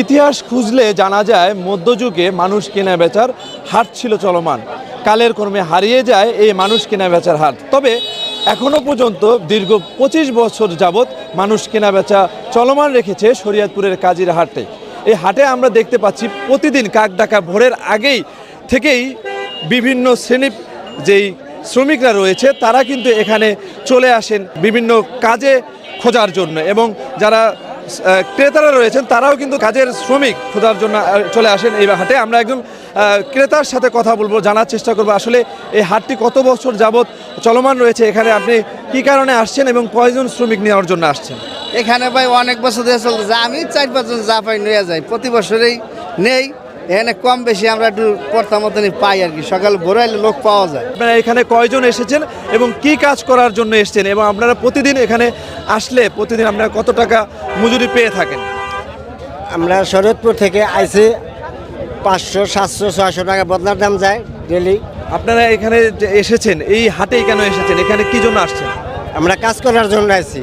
ইতিহাস খুঁজলে জানা যায়, মধ্যযুগে মানুষ কেনা বেচার হাট ছিল চলমান। কালের কর্মে হারিয়ে যায় এই মানুষ কেনা বেচার হাট। তবে এখনও পর্যন্ত দীর্ঘ পঁচিশ বছর যাবৎ মানুষ কেনা বেচা চলমান রেখেছে শরীয়তপুরের কাজির হাটে। এই হাটে আমরা দেখতে পাচ্ছি, প্রতিদিন কাক ডাকা ভোরের আগেই থেকেই বিভিন্ন শ্রেণি যেই শ্রমিকরা রয়েছে, তারা কিন্তু এখানে চলে আসেন বিভিন্ন কাজে খোঁজার জন্য এবং যারা ক্রেতারা রয়েছেন তারাও কিন্তু কাজের শ্রমিক খোঁজার জন্য চলে আসেন এই হাটে। আমরা একজন ক্রেতার সাথে কথা বলব জানার চেষ্টা করব আসলে এই হাটটি কত বছর যাবৎ চলমান রয়েছে এখানে আপনি কি কারণে আসছেন এবং কয়জন শ্রমিক নেওয়ার জন্য আসছেন? এখানে ভাই অনেক বছর ধরে চলতেছে আমি চার পাঁচজন যা পাই নিয়ে যাই প্রতি বছরেই নেই এখানে কম বেশি আমরা একটু পড়তা মতনই পাই আর কি সকাল ভোরে লোক পাওয়া যায়। আপনারা এখানে কয়জন এসেছেন এবং কি কাজ করার জন্য এসেছেন? এবং আপনারা প্রতিদিন এখানে আসলে প্রতিদিন আপনারা কত টাকা মজুরি পেয়ে থাকেন? আমরা শরৎপুর থেকে আইসি পাঁচশো সাতশো ছয়শো টাকা বদলার দাম যায় ডেলি। আপনারা এখানে যে এসেছেন এই হাটেই কেন এসেছেন? এখানে কি জন্য আসছেন? আমরা কাজ করার জন্য আইছি।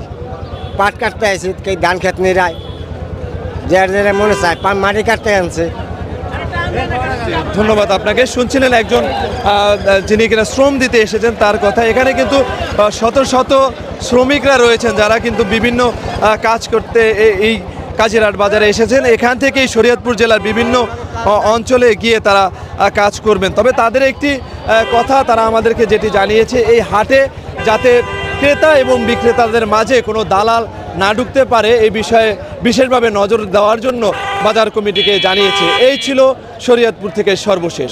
পাট কাটতে আইছি কে ধান খেত নিরাই যার যারা মনে চায় পান মাটি কাটতে আনছে। ধন্যবাদ আপনাকে। শুনছিলেন একজন যিনি কিনা শ্রম দিতে এসেছেন, তার কথা। এখানে কিন্তু শত শত শ্রমিকরা রয়েছেন যারা কিন্তু বিভিন্ন কাজ করতে এই কাজিরাট বাজারে এসেছেন। এখান থেকেই শরীয়তপুর জেলার বিভিন্ন অঞ্চলে গিয়ে তারা কাজ করবেন। তবে তাদের একটি কথা তারা আমাদেরকে যেটি জানিয়েছে, এই হাটে যাতে ক্রেতা এবং বিক্রেতাদের মাঝে কোনো দালাল না ঢুকতে পারে এই বিষয়ে বিশেষভাবে নজর দেওয়ার জন্য বাজার কমিটিকে জানিয়েছে। এই ছিল শরীয়তপুর থেকে সর্বশেষ।